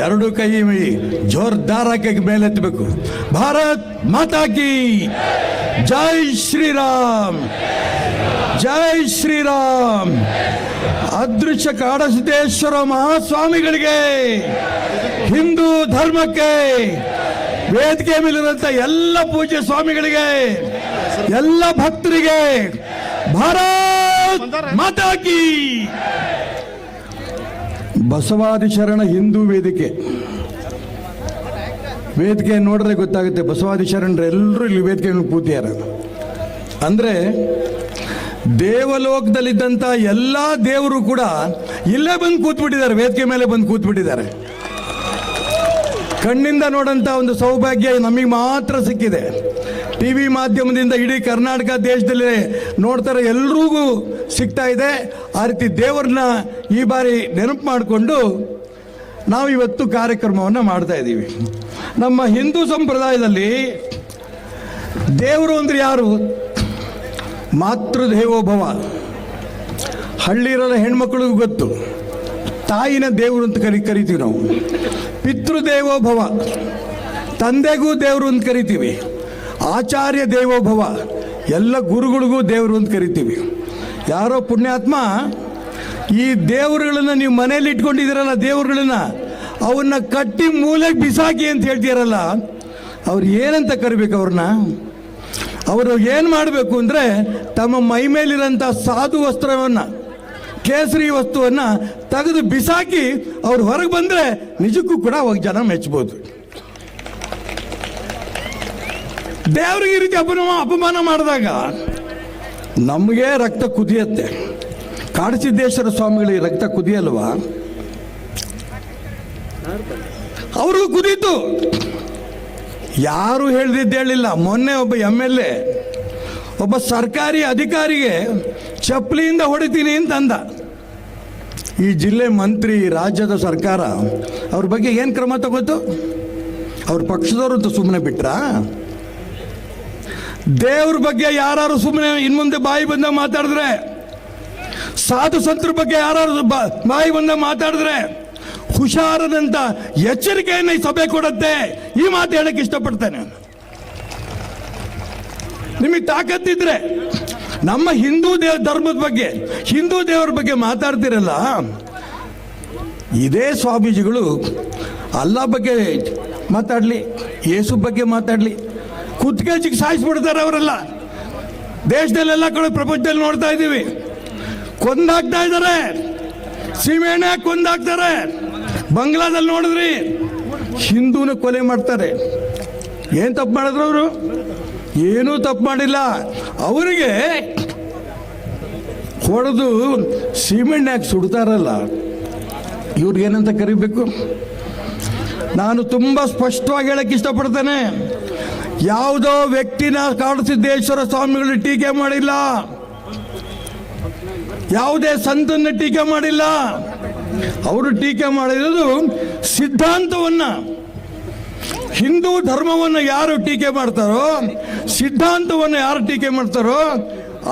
ಎರಡು ಕೈ ಜೋರ್ದಾರಕ್ಕೆ ಮೇಲೆತ್ತಬೇಕು. ಭಾರತ್ ಮಾತಾ ಕಿ ಜೈ ಶ್ರೀರಾಮ್. ಜೈ ಶ್ರೀರಾಮ್. ಅದೃಶ್ಯ ಕಾಡಸಿದ್ದೇಶ್ವರ ಮಹಾಸ್ವಾಮಿಗಳಿಗೆ ಹಿಂದೂ ಧರ್ಮಕ್ಕೆ ವೇದಿಕೆ ಮೇಲಿರುವಂತ ಎಲ್ಲ ಪೂಜೆ ಸ್ವಾಮಿಗಳಿಗೆ, ಎಲ್ಲ ಭಕ್ತರಿಗೆ ಭಾರತ್ ಮಾತಾ ಬಸವಾದಿ ಶರಣ ಹಿಂದೂ ವೇದಿಕೆ. ವೇದಿಕೆ ನೋಡಿದ್ರೆ ಗೊತ್ತಾಗುತ್ತೆ ಬಸವಾದಿ ಶರಣರು ಎಲ್ಲರೂ ಇಲ್ಲಿ ವೇದಿಕೆ ಮೇಲೆ ಕೂತಿದ್ದಾರೆ ಅಂದ್ರೆ ದೇವಲೋಕದಲ್ಲಿದ್ದಂಥ ಎಲ್ಲ ದೇವರು ಕೂಡ ಇಲ್ಲೇ ಬಂದು ಕೂತ್ಬಿಟ್ಟಿದ್ದಾರೆ, ವೇದಿಕೆ ಮೇಲೆ ಬಂದು ಕೂತ್ಬಿಟ್ಟಿದ್ದಾರೆ. ಕಣ್ಣಿಂದ ನೋಡಂತ ಒಂದು ಸೌಭಾಗ್ಯ ನಮಗೆ ಮಾತ್ರ ಸಿಕ್ಕಿದೆ. ಟಿ ವಿ ಮಾಧ್ಯಮದಿಂದ ಇಡೀ ಕರ್ನಾಟಕ ದೇಶದಲ್ಲಿ ನೋಡ್ತಾರೆ ಎಲ್ರಿಗೂ ಸಿಗ್ತಾ ಇದೆ. ಆ ರೀತಿ ದೇವರನ್ನ ಈ ಬಾರಿ ನೆನಪು ಮಾಡಿಕೊಂಡು ನಾವು ಇವತ್ತು ಕಾರ್ಯಕ್ರಮವನ್ನು ಮಾಡ್ತಾ ಇದ್ದೀವಿ. ನಮ್ಮ ಹಿಂದೂ ಸಂಪ್ರದಾಯದಲ್ಲಿ ದೇವರು ಅಂದ್ರೆ ಯಾರು? ಮಾತೃದೇವೋಭವ. ಹಳ್ಳಿರಲ್ಲ ಹೆಣ್ಮಕ್ಳಿಗೂ ಗೊತ್ತು. ತಾಯಿನ ದೇವರು ಅಂತ ಕರಿ, ಕರಿತೀವಿ ನಾವು. ಪಿತೃದೇವೋಭವ. ತಂದೆಗೂ ದೇವರು ಅಂತ ಕರಿತೀವಿ. ಆಚಾರ್ಯ ದೇವೋಭವ. ಎಲ್ಲ ಗುರುಗಳಿಗೂ ದೇವರು ಅಂತ ಕರಿತೀವಿ. ಯಾರೋ ಪುಣ್ಯಾತ್ಮ, ಈ ದೇವರುಗಳನ್ನು ನೀವು ಮನೇಲಿ ಇಟ್ಕೊಂಡಿದ್ದೀರಲ್ಲ, ದೇವರುಗಳನ್ನ, ಅವನ್ನ ಕಟ್ಟಿ ಮೂಲೆಗೆ ಬಿಸಾಕಿ ಅಂತ ಹೇಳ್ತೀರಲ್ಲ, ಅವ್ರು ಏನಂತ ಕರಿಬೇಕು ಅವ್ರನ್ನ? ಅವರು ಏನು ಮಾಡಬೇಕು ಅಂದರೆ, ತಮ್ಮ ಮೈ ಮೇಲಿರೋಂಥ ಸಾಧು ವಸ್ತ್ರವನ್ನು, ಕೇಸರಿ ವಸ್ತುವನ್ನು ತೆಗೆದು ಬಿಸಾಕಿ ಅವ್ರು ಹೊರಗೆ ಬಂದರೆ ನಿಜಕ್ಕೂ ಕೂಡ ಅವಾಗ ಜನ ಮೆಚ್ಚಬಹುದು ದೇವ್ರಿಗೆ ಈ ರೀತಿ ಅಪಮಾನ ಅಪಮಾನ ಮಾಡಿದಾಗ ನಮಗೆ ರಕ್ತ ಕುದಿಯತ್ತೆ. ಕಾಡಸಿದ್ದೇಶ್ವರ ಸ್ವಾಮಿಗಳಿಗೆ ರಕ್ತ ಕುದಿಯಲ್ವಾ? ಅವ್ರಿಗೂ ಕುದೀತು. ಯಾರು ಹೇಳ್ದಿದ್ದು ಹೇಳಿಲ್ಲ. ಮೊನ್ನೆ ಒಬ್ಬ ಎಂ ಎಲ್ ಎ ಒಬ್ಬ ಸರ್ಕಾರಿ ಅಧಿಕಾರಿಗೆ ಚಪ್ಪಲಿಯಿಂದ ಹೊಡಿತೀನಿ ಅಂತ ಅಂದ ಈ ಜಿಲ್ಲೆ ಮಂತ್ರಿ, ರಾಜ್ಯದ ಸರ್ಕಾರ, ಅವ್ರ ಬಗ್ಗೆ ಏನು ಕ್ರಮ ತಗೋತು? ಅವ್ರ ಪಕ್ಷದವರು ಸುಮ್ಮನೆ ಬಿಟ್ರಾ? ದೇವ್ರ ಬಗ್ಗೆ ಯಾರು ಸುಮ್ಮನೆ ಇನ್ಮುಂದೆ ಬಾಯಿ ಬಂದ ಮಾತಾಡಿದ್ರೆ, ಸಾಧು ಸಂತರ ಬಗ್ಗೆ ಯಾರು ಬಾಯಿ ಬಂದ ಮಾತಾಡಿದ್ರೆ ಹುಷಾರದಂತ ಎಚ್ಚರಿಕೆಯನ್ನು ಈ ಸಭೆ ಕೊಡುತ್ತೆ. ಈ ಮಾತು ಹೇಳಕ್ಕೆ ಇಷ್ಟಪಡ್ತೇನೆ ನಿಮಗೆ ತಾಕತ್ತಿದ್ರೆ ನಮ್ಮ ಹಿಂದೂ ದೇವ ಧರ್ಮದ ಬಗ್ಗೆ, ಹಿಂದೂ ದೇವರ ಬಗ್ಗೆ ಮಾತಾಡ್ತಿರಲ್ಲ, ಇದೇ ಸ್ವಾಮೀಜಿಗಳು ಅಲ್ಲ ಬಗ್ಗೆ ಮಾತಾಡಲಿ, ಯೇಸು ಬಗ್ಗೆ ಮಾತಾಡಲಿ ಕುತ್ಕೇಜಿಗೆ ಸಾಯಿಸ್ಬಿಡ್ತಾರೆ ಅವರೆಲ್ಲ. ದೇಶದಲ್ಲೆಲ್ಲ ಕಡೆ ಪ್ರಪಂಚದಲ್ಲಿ ನೋಡ್ತಾ ಇದ್ದೀವಿ. ಕೊಂದಾಕ್ತಾ ಇದ್ದಾರೆ. ಸೀಮೆಣ್ಣೆ ಕೊಂದಾಕ್ತಾರೆ. ಬಂಗ್ಲಾದಲ್ಲಿ ನೋಡಿದ್ರಿ. ಹಿಂದೂನ ಕೊಲೆ ಮಾಡ್ತಾರೆ. ಏನು ತಪ್ಪು ಮಾಡಿದ್ರು ಅವರು? ಏನೂ ತಪ್ಪು ಮಾಡಿಲ್ಲ. ಅವರಿಗೆ ಹೊಡೆದು ಸೀಮೆಣ್ಣೆ ಹಾಕಿ ಸುಡ್ತಾರಲ್ಲ. ಇವ್ರಿಗೇನಂತ ಕರಿಬೇಕು? ನಾನು ತುಂಬ ಸ್ಪಷ್ಟವಾಗಿ ಹೇಳಕ್ಕೆ ಇಷ್ಟಪಡ್ತೇನೆ. ಯಾವುದೋ ವ್ಯಕ್ತಿನ ಕಾಡಸಿದ್ದೇಶ್ವರ ಸ್ವಾಮಿಗಳು ಟೀಕೆ ಮಾಡಿಲ್ಲ. ಯಾವುದೇ ಸಂತನ್ನ ಟೀಕೆ ಮಾಡಿಲ್ಲ. ಅವರು ಟೀಕೆ ಮಾಡಿರೋದು ಸಿದ್ಧಾಂತವನ್ನ, ಹಿಂದೂ ಧರ್ಮವನ್ನು ಯಾರು ಟೀಕೆ ಮಾಡ್ತಾರೋ, ಸಿದ್ಧಾಂತವನ್ನು ಯಾರು ಟೀಕೆ ಮಾಡ್ತಾರೋ,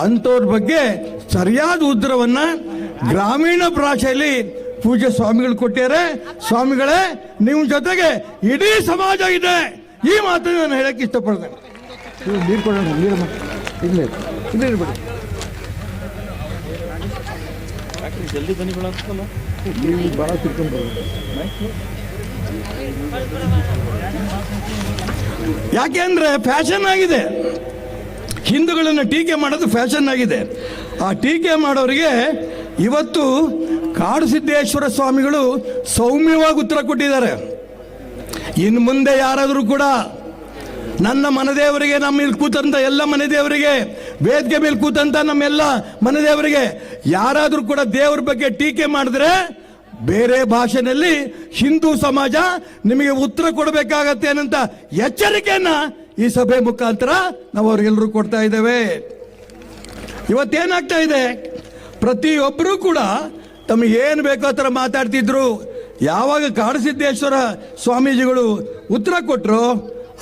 ಅಂಥವ್ರ ಬಗ್ಗೆ ಸರಿಯಾದ ಉತ್ತರವನ್ನ ಗ್ರಾಮೀಣ ಭಾಷೆಯಲ್ಲಿ ಪೂಜೆ ಸ್ವಾಮಿಗಳು ಕೊಟ್ಟಿದ್ದಾರೆ. ಸ್ವಾಮಿಗಳೇ, ನಿಮ್ಮ ಜೊತೆಗೆ ಇಡೀ ಸಮಾಜ ಇದೆ. ಈ ಮಾತನ್ನು ನಾನು ಹೇಳಕ್ಕೆ ಇಷ್ಟಪಡ್ತೇನೆ ನೀರು ಕೊಡೋಣ, ನೀರು ಇಲ್ಲೇ ಇಲ್ಲೇ ಇರ್ಬೇಡಿ ತಿಳ್ಕೊಂಡು ಯಾಕೆ ಅಂದ್ರೆ ಫ್ಯಾಷನ್ ಆಗಿದೆ. ಹಿಂದೂಗಳನ್ನು ಟೀಕೆ ಮಾಡೋದು ಫ್ಯಾಷನ್ ಆಗಿದೆ. ಆ ಟೀಕೆ ಮಾಡೋರಿಗೆ ಇವತ್ತು ಕಾಡುಸಿದ್ದೇಶ್ವರ ಸ್ವಾಮಿಗಳು ಸೌಮ್ಯವಾಗಿ ಉತ್ತರ ಕೊಟ್ಟಿದ್ದಾರೆ. ಇನ್ನು ಮುಂದೆ ಯಾರಾದರೂ ಕೂಡ ನನ್ನ ಮನದೇವರಿಗೆ, ನಮ್ಮ ಇಲ್ಲಿ ಕೂತಂತ ಎಲ್ಲ ಮನೆದೇವರಿಗೆ, ವೇದಿಕೆ ಮೇಲೆ ಕೂತಂತ ನಮ್ಮೆಲ್ಲ ಮನೆದೇವರಿಗೆ, ಯಾರಾದರೂ ಕೂಡ ದೇವರ ಬಗ್ಗೆ ಟೀಕೆ ಮಾಡಿದ್ರೆ ಬೇರೆ ಭಾಷೆನಲ್ಲಿ ಹಿಂದೂ ಸಮಾಜ ನಿಮಗೆ ಉತ್ತರ ಕೊಡಬೇಕಾಗತ್ತೆ ಅನ್ನಂತ ಎಚ್ಚರಿಕೆಯನ್ನ ಈ ಸಭೆ ಮುಖಾಂತರ ನಾವು ಅವ್ರಿಗೆಲ್ಲರೂ ಕೊಡ್ತಾ ಇದ್ದೇವೆ. ಇವತ್ತೇನಾಗ್ತಾ ಇದೆ? ಪ್ರತಿಯೊಬ್ಬರೂ ಕೂಡ ತಮಗೆ ಏನು ಬೇಕೋ ಆ ಥರ ಮಾತಾಡ್ತಿದ್ರು. ಯಾವಾಗ ಕಾಡಸಿದ್ದೇಶ್ವರ ಸ್ವಾಮೀಜಿಗಳು ಉತ್ತರ ಕೊಟ್ಟರು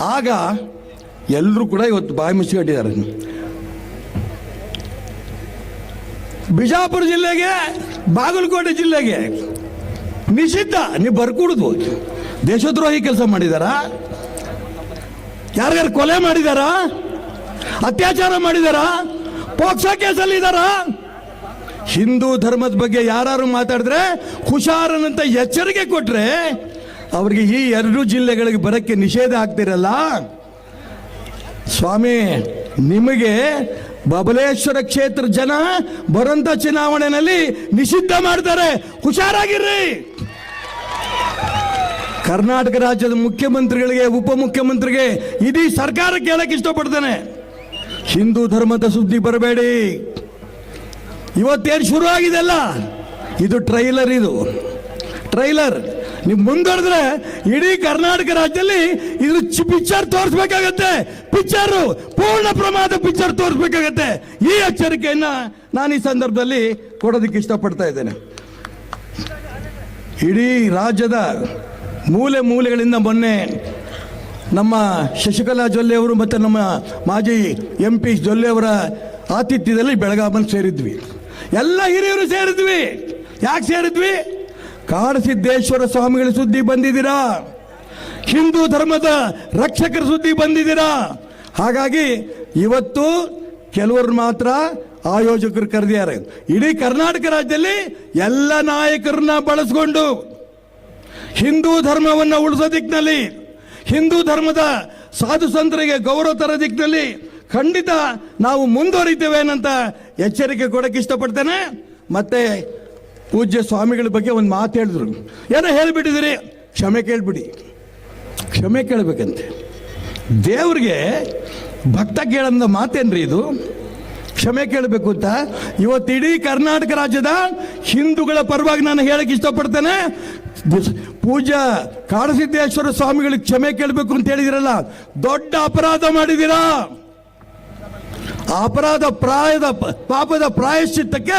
ಆಗ ಎಲ್ಲರೂ ಕೂಡ ಇವತ್ತು ಬಾಯಿ ಮುಚ್ಚಿಕೊಂಡಿದ್ದಾರೆ ಬಿಜಾಪುರ ಜಿಲ್ಲೆಗೆ, ಬಾಗಲಕೋಟೆ ಜಿಲ್ಲೆಗೆ ನಿಷಿದ್ಧ. ನೀವು ಬರ್ಕೂಡುದು. ದೇಶದ್ರೋಹಿ ಕೆಲಸ ಮಾಡಿದಾರ? ಯಾರ್ಯಾರು ಕೊಲೆ ಮಾಡಿದಾರಾ? ಅತ್ಯಾಚಾರ ಮಾಡಿದಾರಾ? ಪೋಕ್ಸೋ ಕೇಸಲ್ಲಿ ಇದಾರಾ ಹಿಂದೂ ಧರ್ಮದ ಬಗ್ಗೆ ಯಾರು ಮಾತಾಡಿದ್ರೆ ಹುಷಾರನಂತ ಎಚ್ಚರಿಕೆ ಕೊಟ್ರೆ ಅವ್ರಿಗೆ ಈ ಎರಡು ಜಿಲ್ಲೆಗಳಿಗೆ ಬರಕ್ಕೆ ನಿಷೇಧ ಆಗ್ತಿರಲ್ಲ ಸ್ವಾಮಿ, ನಿಮಗೆ ಬಬಲೇಶ್ವರ ಕ್ಷೇತ್ರ ಜನ ಬರೋಂಥ ಚುನಾವಣೆಯಲ್ಲಿ ನಿಷಿದ್ಧ ಮಾಡ್ತಾರೆ. ಹುಷಾರಾಗಿರ್ರಿ. ಕರ್ನಾಟಕ ರಾಜ್ಯದ ಮುಖ್ಯಮಂತ್ರಿಗಳಿಗೆ, ಉಪಮುಖ್ಯಮಂತ್ರಿಗೆ ಇಡೀ ಸರ್ಕಾರ ಕೇಳಕ್ಕೆ ಇಷ್ಟಪಡ್ತಾನೆ. ಹಿಂದೂ ಧರ್ಮದ ಸುದ್ದಿ ಬರಬೇಡಿ. ಇವತ್ತೇನು ಶುರು ಆಗಿದೆಲ್ಲ ಇದು ಟ್ರೈಲರ್ ಇದು. ಟ್ರೈಲರ್ ನೀವು ಮುಂದುವರೆದ್ರೆ ಇಡೀ ಕರ್ನಾಟಕ ರಾಜ್ಯದಲ್ಲಿ ಇದು ಪಿಕ್ಚರ್ ತೋರಿಸ್ಬೇಕಾಗತ್ತೆ. ಪಿಕ್ಚರ್ ಪೂರ್ಣ ಪ್ರಮಾಣದ ಪಿಕ್ಚರ್ ತೋರಿಸ್ಬೇಕಾಗತ್ತೆ. ಈ ಎಚ್ಚರಿಕೆಯನ್ನು ನಾನು ಈ ಸಂದರ್ಭದಲ್ಲಿ ಕೊಡೋದಕ್ಕೆ ಇಷ್ಟಪಡ್ತಾ ಇದ್ದೇನೆ. ಇಡೀ ರಾಜ್ಯದ ಮೂಲೆ ಮೂಲೆಗಳಿಂದ ಮೊನ್ನೆ ನಮ್ಮ ಶಶಿಕಲಾ ಜೊಲ್ಲೆ ಅವರು ಮತ್ತು ನಮ್ಮ ಮಾಜಿ ಎಂ ಪಿ ಜೊಲ್ಲೆ ಅವರ ಆತಿಥ್ಯದಲ್ಲಿ ಬೆಳಗಾವಲ್ಲಿ ಸೇರಿದ್ವಿ. ಎಲ್ಲ ಹಿರಿಯರು ಸೇರಿದ್ವಿ. ಯಾಕೆ ಸೇರಿದ್ವಿ? ಕಾಡಸಿದ್ದೇಶ್ವರ ಸ್ವಾಮಿಗಳ ಸುದ್ದಿ ಬಂದಿದ್ದೀರಾ? ಹಿಂದೂ ಧರ್ಮದ ರಕ್ಷಕರ ಸುದ್ದಿ ಬಂದಿದ್ದೀರಾ? ಹಾಗಾಗಿ ಇವತ್ತು ಕೆಲವರು ಮಾತ್ರ ಆಯೋಜಕರು ಕರೆದಿದ್ದಾರೆ. ಇಡೀ ಕರ್ನಾಟಕ ರಾಜ್ಯದಲ್ಲಿ ಎಲ್ಲ ನಾಯಕರನ್ನ ಬಳಸ್ಕೊಂಡು ಹಿಂದೂ ಧರ್ಮವನ್ನು ಉಳಿಸೋ ದಿಕ್ಕಿನಲ್ಲಿ ಹಿಂದೂ ಧರ್ಮದ ಸಾಧು ಸಂತರಿಗೆ ಗೌರವ ತರೋ ದಿಕ್ಕಿನಲ್ಲಿ ಖಂಡಿತ ನಾವು ಮುಂದುವರಿತೇವೆ ಅನ್ನಂತ ಎಚ್ಚರಿಕೆ ಕೊಡಕ್ಕೆ ಇಷ್ಟಪಡ್ತೇನೆ. ಮತ್ತೆ ಪೂಜ್ಯ ಸ್ವಾಮಿಗಳ ಬಗ್ಗೆ ಒಂದು ಮಾತು ಹೇಳಿದ್ರು. ಏನೋ ಹೇಳಿಬಿಟ್ಟಿದ್ದೀರಿ? ಕ್ಷಮೆ ಕೇಳ್ಬಿಡಿ. ಕ್ಷಮೆ ಕೇಳಬೇಕಂತೆ. ದೇವ್ರಿಗೆ ಭಕ್ತ ಕೇಳಂದ ಮಾತೇನ್ರಿ ಇದು? ಕ್ಷಮೆ ಕೇಳಬೇಕು ಅಂತ. ಇವತ್ತು ಇಡೀ ಕರ್ನಾಟಕ ರಾಜ್ಯದ ಹಿಂದೂಗಳ ಪರವಾಗಿ ನಾನು ಹೇಳಕ್ಕೆ ಇಷ್ಟಪಡ್ತೇನೆ. ಪೂಜಾ ಕಾಡಸಿದ್ದೇಶ್ವರ ಸ್ವಾಮಿಗಳಿಗೆ ಕ್ಷಮೆ ಕೇಳಬೇಕು ಅಂತ ಹೇಳಿದಿರಲ್ಲ. ದೊಡ್ಡ ಅಪರಾಧ ಮಾಡಿದ್ದೀರಾ? ಅಪರಾಧ ಪ್ರಾಯದ ಪಾಪದ ಪ್ರಾಯಶ್ಚಿತ್ತಕ್ಕೆ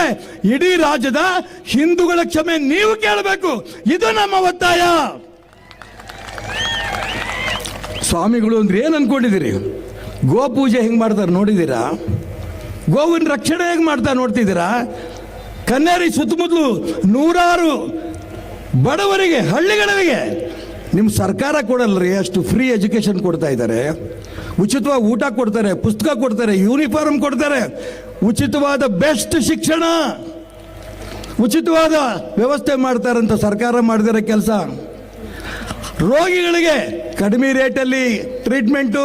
ಇಡೀ ರಾಜ್ಯದ ಹಿಂದೂಗಳ ಕ್ಷಮೆ ನೀವು ಕೇಳಬೇಕು. ಇದು ನಮ್ಮ ಒತ್ತಾಯ. ಸ್ವಾಮಿಗಳು ಅಂದ್ರೆ ಏನು ಅನ್ಕೊಂಡಿದ್ದೀರಿ? ಗೋ ಪೂಜೆ ಹೆಂಗೆ ಮಾಡ್ತಾರೆ ನೋಡಿದ್ದೀರಾ? ಗೋವಿನ ರಕ್ಷಣೆ ಹೆಂಗೆ ಮಾಡ್ತಾರೆ ನೋಡ್ತಿದ್ದೀರಾ? ಕನ್ನೇರಿ ಸುತ್ತಮುತ್ತಲು ನೂರಾರು ಬಡವರಿಗೆ, ಹಳ್ಳಿಗಳಿಗೆ. ನಿಮ್ಮ ಸರ್ಕಾರ ಕೊಡಲ್ರಿ, ಅಷ್ಟು ಫ್ರೀ ಎಜುಕೇಷನ್ ಕೊಡ್ತಾ ಇದ್ದಾರೆ. ಉಚಿತವಾಗಿ ಊಟ ಕೊಡ್ತಾರೆ, ಪುಸ್ತಕ ಕೊಡ್ತಾರೆ ಯೂನಿಫಾರ್ಮ್ ಕೊಡ್ತಾರೆ. ಉಚಿತವಾದ ಬೆಸ್ಟ್ ಶಿಕ್ಷಣ. ಉಚಿತವಾದ ವ್ಯವಸ್ಥೆ ಮಾಡ್ತಾರಂತ ಸರ್ಕಾರ ಮಾಡಿದರೆ ಕೆಲಸ. ರೋಗಿಗಳಿಗೆ ಕಡಿಮೆ ರೇಟಲ್ಲಿ ಟ್ರೀಟ್ಮೆಂಟು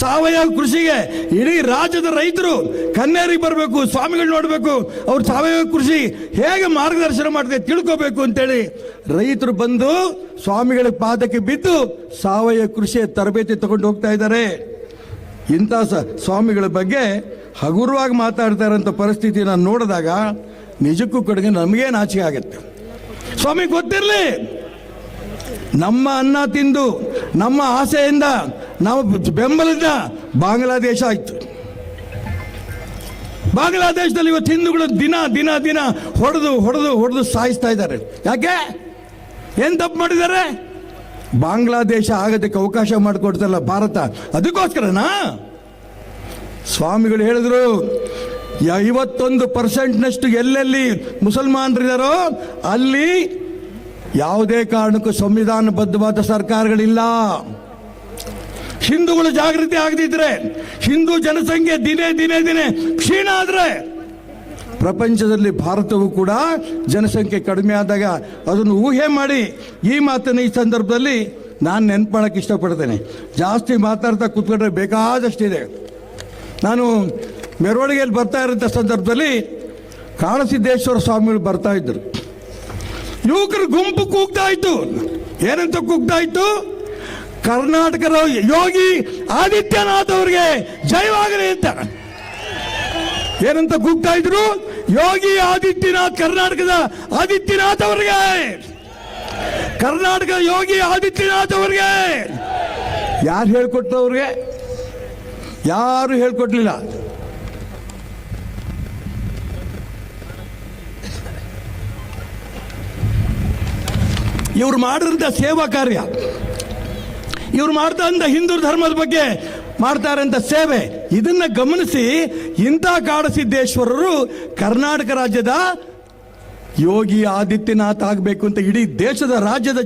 ಸಾವಯವ ಕೃಷಿಗೆ ಇಡೀ ರಾಜ್ಯದ ರೈತರು ಕನ್ನೇರಿಗೆ ಬರಬೇಕು, ಸ್ವಾಮಿಗಳು ನೋಡಬೇಕು. ಅವ್ರು ಸಾವಯವ ಕೃಷಿ ಹೇಗೆ ಮಾರ್ಗದರ್ಶನ ಮಾಡಿದೆ ತಿಳ್ಕೋಬೇಕು ಅಂತೇಳಿ ರೈತರು ಬಂದು ಸ್ವಾಮಿಗಳ ಪಾದಕ್ಕೆ ಬಿದ್ದು ಸಾವಯವ ಕೃಷಿಯ ತರಬೇತಿ ತಗೊಂಡು ಹೋಗ್ತಾ ಇದ್ದಾರೆ. ಇಂಥ ಸ್ವಾಮಿಗಳ ಬಗ್ಗೆ ಹಗುರವಾಗಿ ಮಾತಾಡ್ತಾರಂಥ ಪರಿಸ್ಥಿತಿ ನಾನು ನೋಡಿದಾಗ ನಿಜಕ್ಕೂ ಕಡೆಗೆ ನಮಗೇ ನಾಚಿಕೆ ಆಗುತ್ತೆ. ಸ್ವಾಮಿ ಗೊತ್ತಿರಲಿ. ನಮ್ಮ ಅನ್ನ ತಿಂದು, ನಮ್ಮ ಆಸೆಯಿಂದ ನಾವು ಬೆಂಬಲಿತ ಬಾಂಗ್ಲಾದೇಶ ಆಯ್ತು. ಬಾಂಗ್ಲಾದೇಶದಲ್ಲಿ ಇವತ್ತು ಹಿಂದೂಗಳು ದಿನ ದಿನ ದಿನ ಹೊಡೆದು ಹೊಡೆದು ಹೊಡೆದು ಸಾಯಿಸ್ತಾ ಇದ್ದಾರೆ. ಯಾಕೆ? ಏನು ತಪ್ಪು ಮಾಡಿದ್ದಾರೆ? ಬಾಂಗ್ಲಾದೇಶ ಆಗೋದಕ್ಕೆ ಅವಕಾಶ ಮಾಡಿಕೊಡ್ತಲ್ಲ ಭಾರತ. ಅದಕ್ಕೋಸ್ಕರನಾ? ಸ್ವಾಮಿಗಳು ಹೇಳಿದ್ರು ಐವತ್ತೊಂದು ಪರ್ಸೆಂಟ್ನಷ್ಟು ಎಲ್ಲೆಲ್ಲಿ ಮುಸಲ್ಮಾನರಿದ್ದಾರೋ ಅಲ್ಲಿ ಯಾವುದೇ ಕಾರಣಕ್ಕೂ ಸಂವಿಧಾನಬದ್ಧವಾದ ಸರ್ಕಾರಗಳಿಲ್ಲ. ಹಿಂದೂಗಳು ಜಾಗೃತಿ ಆಗದಿದ್ರೆ, ಹಿಂದೂ ಜನಸಂಖ್ಯೆ ದಿನೇ ದಿನೇ ದಿನೇ ಕ್ಷೀಣ ಆದ್ರೆ, ಪ್ರಪಂಚದಲ್ಲಿ ಭಾರತವು ಕೂಡ ಜನಸಂಖ್ಯೆ ಕಡಿಮೆ ಆದಾಗ ಅದನ್ನು ಊಹೆ ಮಾಡಿ ಈ ಮಾತನ್ನು ಈ ಸಂದರ್ಭದಲ್ಲಿ ನಾನು ನೆನ್ಪು ಇಷ್ಟಪಡ್ತೇನೆ. ಜಾಸ್ತಿ ಮಾತಾಡ್ತಾ ಕೂತ್ಕೊಂಡ್ರೆ ಬೇಕಾದಷ್ಟಿದೆ. ನಾನು ಮೆರವಣಿಗೆಯಲ್ಲಿ ಬರ್ತಾ ಇರೋಂಥ ಸಂದರ್ಭದಲ್ಲಿ ಕಾಳಸಿದ್ದೇಶ್ವರ ಸ್ವಾಮಿಗಳು ಬರ್ತಾ ಇದ್ರು ಯುವಕರು ಗುಂಪು ಕೂಗ್ತಾ ಇತ್ತು. ಏನಂತ ಕೂಗ್ತಾ ಇತ್ತು? ಕರ್ನಾಟಕದ ಯೋಗಿ ಆದಿತ್ಯನಾಥ್ ಅವರಿಗೆ ಜಯವಾಗಲಿ ಅಂತ. ಏನಂತ ಕೂಗ್ತಾ ಇದ್ರು? ಯೋಗಿ ಆದಿತ್ಯನಾಥ್ ಕರ್ನಾಟಕದ ಆದಿತ್ಯನಾಥ್ ಅವರಿಗೆ ಕರ್ನಾಟಕ ಯೋಗಿ ಆದಿತ್ಯನಾಥ್ ಅವರಿಗೆ ಯಾರು ಹೇಳ್ಕೊಟ್ರು ಅವ್ರಿಗೆ ಯಾರು ಹೇಳ್ಕೊಟ್ಲಿಲ್ಲ? ಇವ್ರು ಮಾಡಿದಂಥ ಸೇವಾ ಕಾರ್ಯ. ಇವ್ರು ಮಾಡ್ತಾ ಅಂತ ಹಿಂದೂ ಧರ್ಮದ ಬಗ್ಗೆ ಮಾಡ್ತಾರಂತ ಸೇವೆ. ಇದನ್ನ ಗಮನಿಸಿ ಇಂಥ ಕಾಡಸಿದ್ದೇಶ್ವರರು ಕರ್ನಾಟಕ ರಾಜ್ಯದ ಯೋಗಿ ಆದಿತ್ಯನಾಥ್ ಆಗಬೇಕು ಅಂತ ಇಡೀ ದೇಶದ ರಾಜ್ಯದ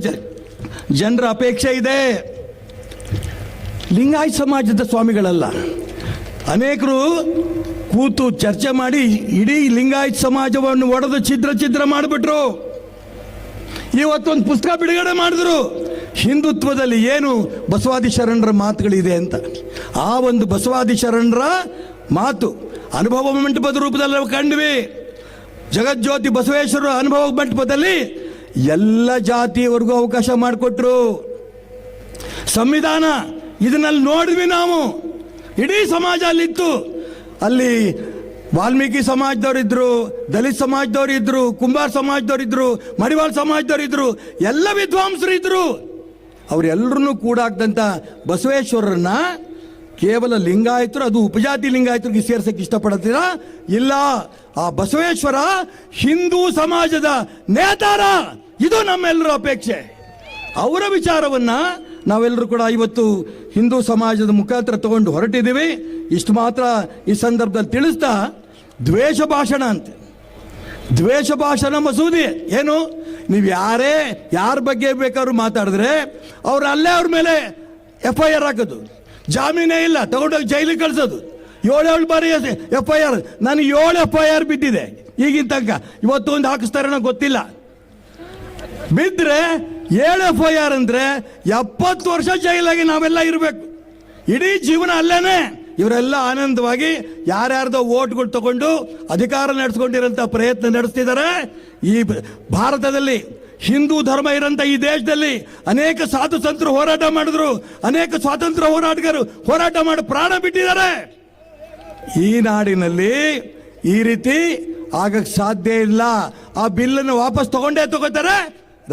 ಜನರ ಅಪೇಕ್ಷೆ ಇದೆ. ಲಿಂಗಾಯತ್ ಸಮಾಜದ ಸ್ವಾಮಿಗಳಲ್ಲ. ಅನೇಕರು ಕೂತು ಚರ್ಚೆ ಮಾಡಿ ಇಡೀ ಲಿಂಗಾಯತ್ ಸಮಾಜವನ್ನು ಒಡೆದು ಛಿದ್ರ ಛಿದ್ರ ಮಾಡಿಬಿಟ್ರು. ಇವತ್ತೊಂದು ಪುಸ್ತಕ ಬಿಡುಗಡೆ ಮಾಡಿದ್ರು. ಹಿಂದುತ್ವದಲ್ಲಿ ಏನು ಬಸವಾದಿ ಶರಣರ ಮಾತುಗಳಿದೆ ಅಂತ? ಆ ಒಂದು ಬಸವಾದಿ ಶರಣರ ಮಾತು ಅನುಭವ ಮಂಟಪದ ರೂಪದಲ್ಲಿ ನಾವು ಕಂಡ್ವಿ. ಜಗಜ್ಯೋತಿ ಬಸವೇಶ್ವರ ಅನುಭವ ಮಂಟಪದಲ್ಲಿ ಎಲ್ಲ ಜಾತಿಯವರೆಗೂ ಅವಕಾಶ ಮಾಡಿಕೊಟ್ರು. ಸಂವಿಧಾನ ಇದನ್ನಲ್ಲಿ ನೋಡಿದ್ವಿ ನಾವು. ಇಡೀ ಸಮಾಜ ಅಲ್ಲಿತ್ತು. ಅಲ್ಲಿ ವಾಲ್ಮೀಕಿ ಸಮಾಜದವರಿದ್ದರು ದಲಿತ ಸಮಾಜದವರಿದ್ದರು ಕುಂಬಾರ್ ಸಮಾಜದವರಿದ್ದರು ಮಡಿವಾಳ ಸಮಾಜದವರಿದ್ದರು ಎಲ್ಲ ವಿದ್ವಾಂಸರು ಇದ್ರು ಕೂಡ ಆಗ್ದಂಥ ಬಸವೇಶ್ವರರನ್ನ ಕೇವಲ ಲಿಂಗಾಯತರು, ಅದು ಉಪಜಾತಿ ಲಿಂಗಾಯತರಿಗೆ ಸೇರ್ಸಕ್ಕೆ ಇಷ್ಟಪಡ್ತೀರಾ ಇಲ್ಲ, ಆ ಬಸವೇಶ್ವರ ಹಿಂದೂ ಸಮಾಜದ ನೇತಾರ. ಇದು ನಮ್ಮೆಲ್ಲರ ಅಪೇಕ್ಷೆ. ಅವರ ವಿಚಾರವನ್ನ ನಾವೆಲ್ಲರೂ ಕೂಡ ಇವತ್ತು ಹಿಂದೂ ಸಮಾಜದ ಮುಖಾಂತರ ತಗೊಂಡು ಹೊರಟಿದ್ದೀವಿ. ಇಷ್ಟು ಮಾತ್ರ ಈ ಸಂದರ್ಭದಲ್ಲಿ ತಿಳಿಸ್ತಾ ದ್ವೇಷ ಭಾಷಣ ಅಂತ. ದ್ವೇಷ ಭಾಷಣ ಮಸೂದೆ. ಏನು? ನೀವು ಯಾರೇ, ಯಾರ ಬಗ್ಗೆ ಬೇಕಾದ್ರೂ ಮಾತಾಡಿದ್ರೆ ಅವ್ರು ಅಲ್ಲೇ ಅವ್ರ ಮೇಲೆ ಎಫ್ ಐ ಆರ್ ಹಾಕೋದು. ಜಾಮೀನೇ ಇಲ್ಲ, ತಗೊಂಡೋಗಿ ಜೈಲಿಗೆ ಕಳಿಸೋದು. ಏಳೇಳು ಬಾರಿ ಎಫ್ ಐ ಆರ್ ನನಗೆ ಏಳು ಎಫ್ ಐ ಆರ್ ಬಿದ್ದಿದೆ ಈಗಿನ ತನಕ. ಇವತ್ತು ಒಂದು ಹಾಕಿಸ್ತಾರೇನೋ ಗೊತ್ತಿಲ್ಲ. ಬಿದ್ದರೆ ಏಳು ಎಫ್ ಐ ಆರ್ ಅಂದರೆ ಎಪ್ಪತ್ತು ವರ್ಷ ಜೈಲಾಗಿ ನಾವೆಲ್ಲ ಇರಬೇಕು. ಇಡೀ ಜೀವನ ಅಲ್ಲೇನೆ. ಇವರೆಲ್ಲ ಆನಂದವಾಗಿ ಯಾರ್ಯಾರ್ದೋ ಓಟ್ಗಳು ತಗೊಂಡು ಅಧಿಕಾರ ನಡೆಸ್ಕೊಂಡಿರೋಂಥ ಪ್ರಯತ್ನ ನಡೆಸ್ತಿದ್ದಾರೆ ಈ ಭಾರತದಲ್ಲಿ ಹಿಂದೂ ಧರ್ಮ ಇರೋಂಥ ಈ ದೇಶದಲ್ಲಿ ಅನೇಕ ಸಾಧು ಸಂತರು ಹೋರಾಟ ಮಾಡಿದ್ರು. ಅನೇಕ ಸ್ವಾತಂತ್ರ್ಯ ಹೋರಾಟಗಾರರು ಹೋರಾಟ ಮಾಡಿ ಪ್ರಾಣ ಬಿಟ್ಟಿದ್ದಾರೆ. ಈ ನಾಡಿನಲ್ಲಿ ಈ ರೀತಿ ಆಗಕ್ಕೆ ಸಾಧ್ಯ ಇಲ್ಲ. ಆ ಬಿಲ್ಲನ್ನು ವಾಪಸ್ ತಗೊಂಡೇ ತಗೋತಾರೆ.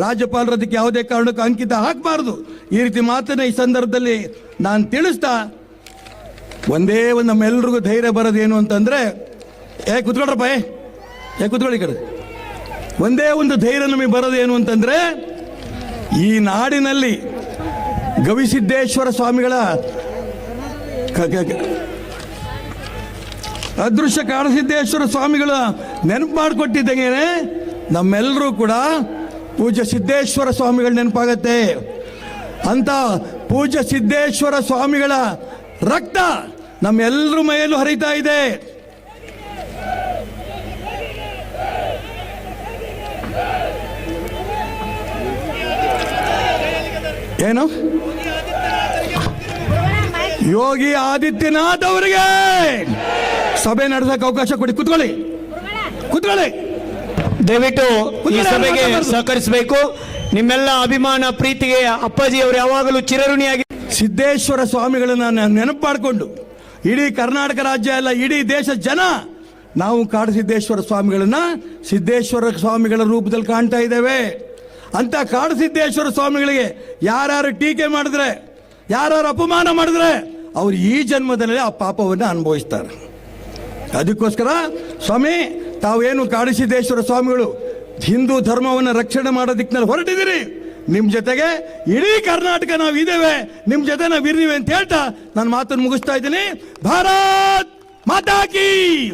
ರಾಜ್ಯಪಾಲರು ಅದಕ್ಕೆ ಯಾವುದೇ ಕಾರಣಕ್ಕೂ ಅಂಕಿತ ಹಾಕಬಾರದು. ಈ ರೀತಿ ಮಾತನ್ನ ಈ ಸಂದರ್ಭದಲ್ಲಿ ನಾನು ತಿಳಿಸ್ತಾ ಒಂದೇ ಒಂದು ನಮ್ಮೆಲ್ರಿಗೂ ಧೈರ್ಯ ಬರೋದೇನು ಅಂತಂದ್ರೆ, ಏ, ಕುತ್ಕೊಳ್ರಪ್ಪ, ಏ ಏ, ಕುತ್ಕೊಳ್ಳಿ ಕಡೆ. ಒಂದೇ ಒಂದು ಧೈರ್ಯ ನಮಗೆ ಬರೋದೇನು ಅಂತಂದ್ರೆ, ಈ ನಾಡಿನಲ್ಲಿ ಗವಿಸಿದ್ದೇಶ್ವರ ಸ್ವಾಮಿಗಳ ಅದೃಶ್ಯ ಕಾಣಸಿದ್ದೇಶ್ವರ ಸ್ವಾಮಿಗಳ ನೆನಪು ಮಾಡಿಕೊಟ್ಟಿದ್ದಂಗೆ ನಮ್ಮೆಲ್ಲರೂ ಕೂಡ ಪೂಜ್ಯ ಸಿದ್ದೇಶ್ವರ ಸ್ವಾಮಿಗಳ ನೆನಪಾಗತ್ತೆ. ಅಂತ ಪೂಜ್ಯ ಸಿದ್ದೇಶ್ವರ ಸ್ವಾಮಿಗಳ ರಕ್ತ ನಮ್ಮೆಲ್ಲರ ಮೈಯಲ್ಲೂ ಹರಿತಾ ಇದೆ. ಏನು? ಯೋಗಿ ಆದಿತ್ಯನಾಥ್ ಅವರಿಗೆ ಸಭೆ ನಡೆಸಕ್ಕೆ ಅವಕಾಶ ಕೊಡಿ. ಕುತ್ಕೊಳ್ಳಿ. ಕುತ್ಕೊಳ್ಳಿ. ದಯವಿಟ್ಟು ಈ ಸಭೆಗೆ ಸಹಕರಿಸಬೇಕು. ನಿಮ್ಮೆಲ್ಲ ಅಭಿಮಾನ ಪ್ರೀತಿಗೆ ಅಪ್ಪಾಜಿ ಅವರು ಯಾವಾಗಲೂ ಚಿರಋಣಿಯಾಗಿ ಸಿದ್ದೇಶ್ವರ ಸ್ವಾಮಿಗಳನ್ನ ನಾನು ನೆನಪು ಮಾಡಿಕೊಂಡು ಇಡೀ ಕರ್ನಾಟಕ ರಾಜ್ಯ ಅಲ್ಲ, ಇಡೀ ದೇಶ ಜನ ನಾವು ಕಾಡಸಿದ್ದೇಶ್ವರ ಸ್ವಾಮಿಗಳನ್ನ ಸಿದ್ದೇಶ್ವರ ಸ್ವಾಮಿಗಳ ರೂಪದಲ್ಲಿ ಕಾಣ್ತಾ ಇದ್ದೇವೆ. ಅಂತ ಕಾಡಸಿದ್ದೇಶ್ವರ ಸ್ವಾಮಿಗಳಿಗೆ ಯಾರ್ಯಾರು ಟೀಕೆ ಮಾಡಿದ್ರೆ, ಯಾರ್ಯಾರು ಅಪಮಾನ ಮಾಡಿದ್ರೆ, ಅವ್ರು ಈ ಜನ್ಮದಲ್ಲಿ ಆ ಪಾಪವನ್ನು ಅನುಭವಿಸ್ತಾರೆ. ಅದಕ್ಕೋಸ್ಕರ ಸ್ವಾಮಿ, ತಾವೇನು ಕಾಡಸಿದ್ದೇಶ್ವರ ಸ್ವಾಮಿಗಳು ಹಿಂದೂ ಧರ್ಮವನ್ನು ರಕ್ಷಣೆ ಮಾಡೋ ದಿಕ್ಕಿನಲ್ಲಿ ಹೊರಟಿದ್ದೀರಿ. ನಿಮ್ಮ ಜೊತೆಗೆ ಇಡೀ ಕರ್ನಾಟಕ ನಾವು ಇದ್ದೇವೆ. ನಿಮ್ಮ ಜೊತೆ ನಾವು ಇರ್ತೀವಿ ಅಂತ ಹೇಳ್ತಾ ನಾನು ಮಾತನ್ನು ಮುಗಿಸ್ತಾ ಇದ್ದೀನಿ. ಭಾರತ್ ಮಾತಾ ಕೀ!